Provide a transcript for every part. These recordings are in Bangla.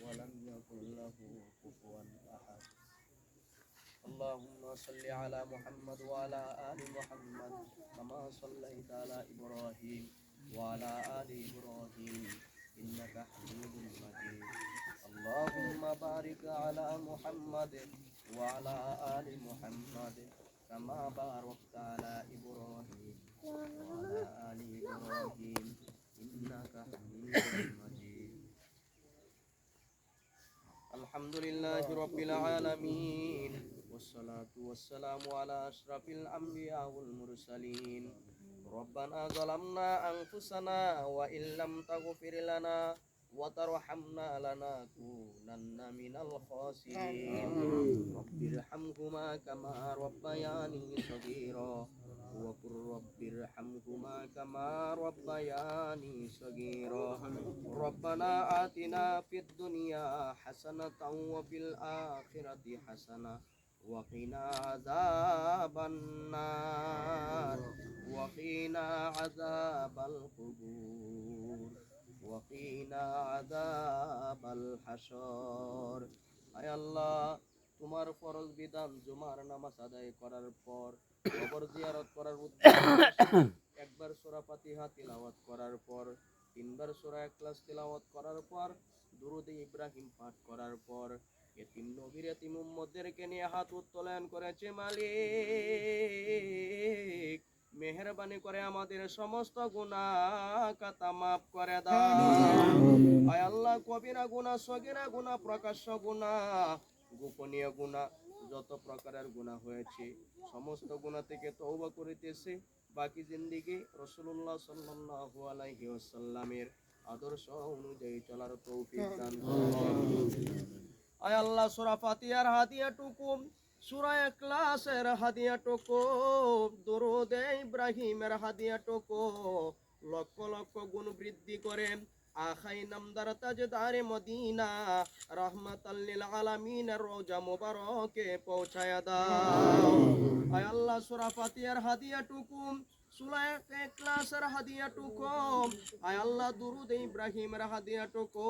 ولم يكن له كفوا أحد. اللهم صل على محمد وعلى آل محمد كما صليت على إبراهيم وعلى آل إبراهيم إنك حميد مجيد. اللهم بارك على محمد وعلى آل محمد كما باركت على إبراهيم وعلى آل إبراهيم إنك حميد الحمد لله رب العالمين والصلاة والسلام على أشرف الأنبياء والمرسلين ربنا ظلمنا أنفسنا وإن لم تغفر لنا وترحمنا لنكونن من الخاسرين رب ارحمهما كما ربياني صغيرا وقل رب وارحمهما كما ربياني صغيرا ربنا آتنا في الدنيا حسنة وفي الآخرة حسنة وقنا عذاب النار وقنا عذاب القبور وقنا عذاب الحشر أي الله তোমার ফরজ বিধান জুমার নামাজ আদায় করার পর কবর জিয়ারত করার উদ্দেশ্যে একবার সূরা ফাতিহা তিলাওয়াত করার পর তিনবার সূরা ইখলাস তিলাওয়াত করার পর দুরুদ ইব্রাহিম পাঠ করার পর এতিম নবীর এতিম উম্মতদেরকে নিয়ে হাত উত্তোলন করেছে মালিক। মেহরবানি করে আমাদের সমস্ত গুনাহ কাতা মাফ করে দাও। আয় আল্লাহ কবিরা গুনাহ সগিরা গুনাহ প্রকাশ্য গুনাহ। গোপনীয় গুনাহ যত প্রকারের গুনাহ হয়েছে, সমস্ত গুনাহ থেকে তওবা করিতেছে। বাকি জিন্দিগি রসুল্লাহ সাল্লাল্লাহু আলাইহি ওয়াসাল্লামের আদর্শ অনুযায়ী চলার তৌফিক দান আয় আল্লাহ, সূরা ফাতিহার হাদিয়া টুকুম সূরা ইখলাসের হাদিয়া টুকু দরুদ ইব্রাহিমের হাদিয়া টুকু লক্ষ লক্ষ গুণ বৃদ্ধি করে আখাই নামদার তাজদারে মদিনা, রহমাতাল লিল আলামিন রোজা মুবারকে পৌঁছায়া দাও। আয় আল্লাহ, সূরা ফাতিহার হাদিয়া টুকু সূরা ইখলাসের হাদিয়া টুকু আয় আল্লাহ, দুরুদ ইব্রাহিমের হাদিয়া টুকু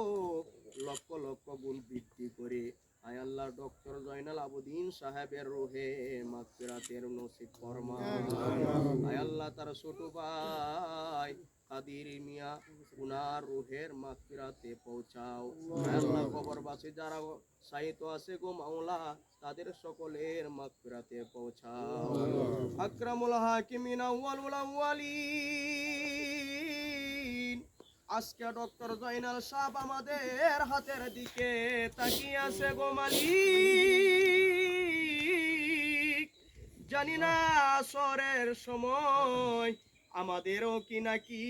লক্ষ লক্ষ গুণ বৃদ্ধি করে, আয় আল্লাহ, ডক্টর জয়নাল আবুদ্দিন সাহেবের রোহে মাগফিরাতের নসিব ফরমা আল্লাহ তার ছোট ভাই কাদির মিয়া, উনার রুহের পৌঁছাও। আল্লাহ যারা সাহিত্য আছে গো মাওলা, তাদের সকলের পৌঁছাও। আজকে ডক্টর জয়নাল সাহেব আমাদের হাতের দিকে তাকিয়ে আছে গো মালিক। জানি না আসরের সময়। আমাদেরও কি নাকি?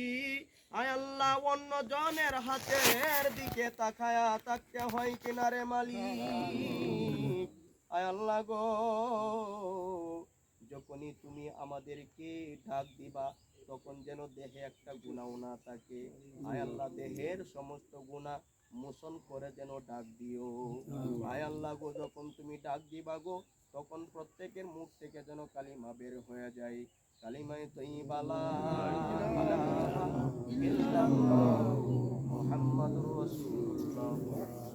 আয় আল্লাহ, অন্য জনের হাতের দিকে তাকায়া তাকতে হয় কিনারে মালিক। আয় আল্লাহ গো, যখনই তুমি আমাদেরকে ডাক দিবা, তখন যেন দেহে একটা গুণাও না থাকে। আয় আল্লাহ, দেহের সমস্ত গুণা মোচন করে যেন ডাক দিও। ভাই আল্লাহ গো, যখন তুমি ডাক দিবা গো, তখন প্রত্যেকের মুখ থেকে যেন কালিমা বের হয়ে যায়। কালিমায় বালা মুহাম্মাদুর রাসূলুল্লাহ।